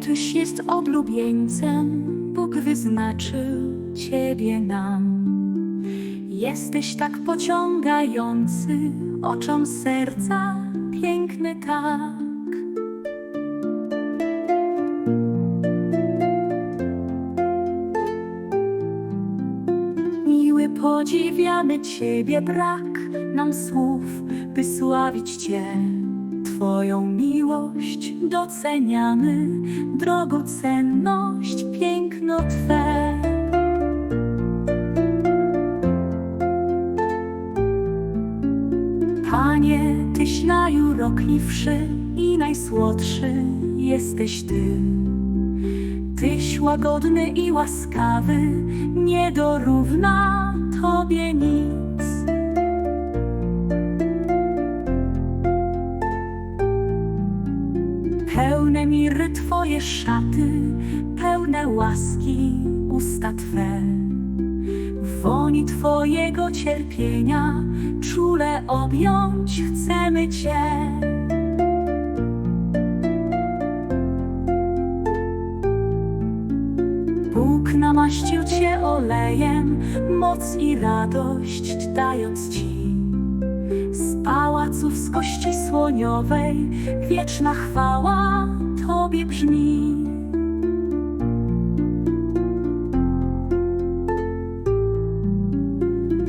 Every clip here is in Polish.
Tyś jest oblubieńcem, Bóg wyznaczył Ciebie nam. Jesteś tak pociągający, oczom serca piękny tak. Miły podziwiamy Ciebie, brak nam słów, by sławić Cię. Twoją miłość doceniamy, drogocenność, piękno Twe. Panie, Tyś najurokliwszy i najsłodszy jesteś Ty. Tyś łagodny i łaskawy, nie dorówna Tobie nic. Miry Twoje szaty, pełne łaski usta Twe. Woni Twojego cierpienia czule objąć chcemy Cię. Bóg namaścił Cię olejem, moc i radość dając Ci. Pałaców z kości słoniowej wieczna chwała Tobie brzmi.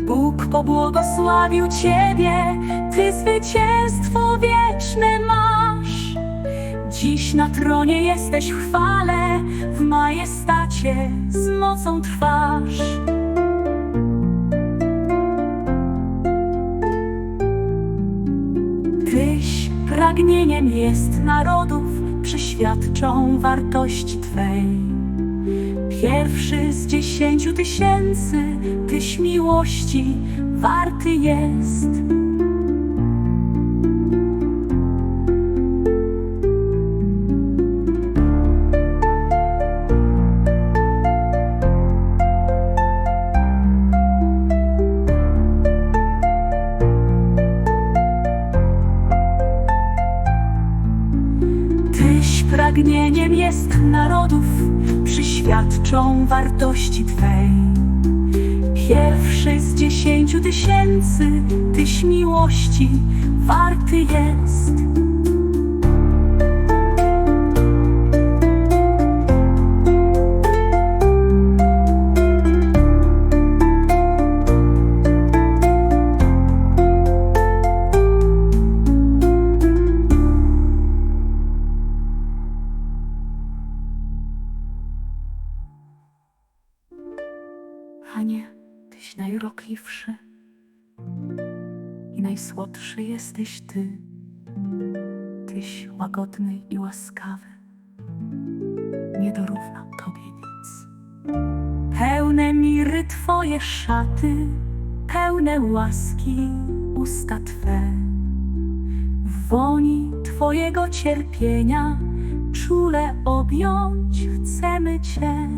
Bóg pobłogosławił Ciebie, Ty zwycięstwo wieczne masz. Dziś na tronie jesteś w chwale, w majestacie z mocą trwasz. Tyś pragnieniem jest narodów, przyświadczą wartości Twej. Pierwszy z dziesięciu tysięcy, Tyś miłości warty jest. Pragnieniem jest narodów, przyświadczą wartości Twej. Pierwszy z dziesięciu tysięcy, Tyś miłości warty jest. Panie, Tyś najurokliwszy i najsłodszy jesteś Ty. Tyś łagodny i łaskawy, nie dorówna Tobie nic. Pełne miry Twoje szaty, pełne łaski usta Twe. Woni Twojego cierpienia czule objąć chcemy Cię.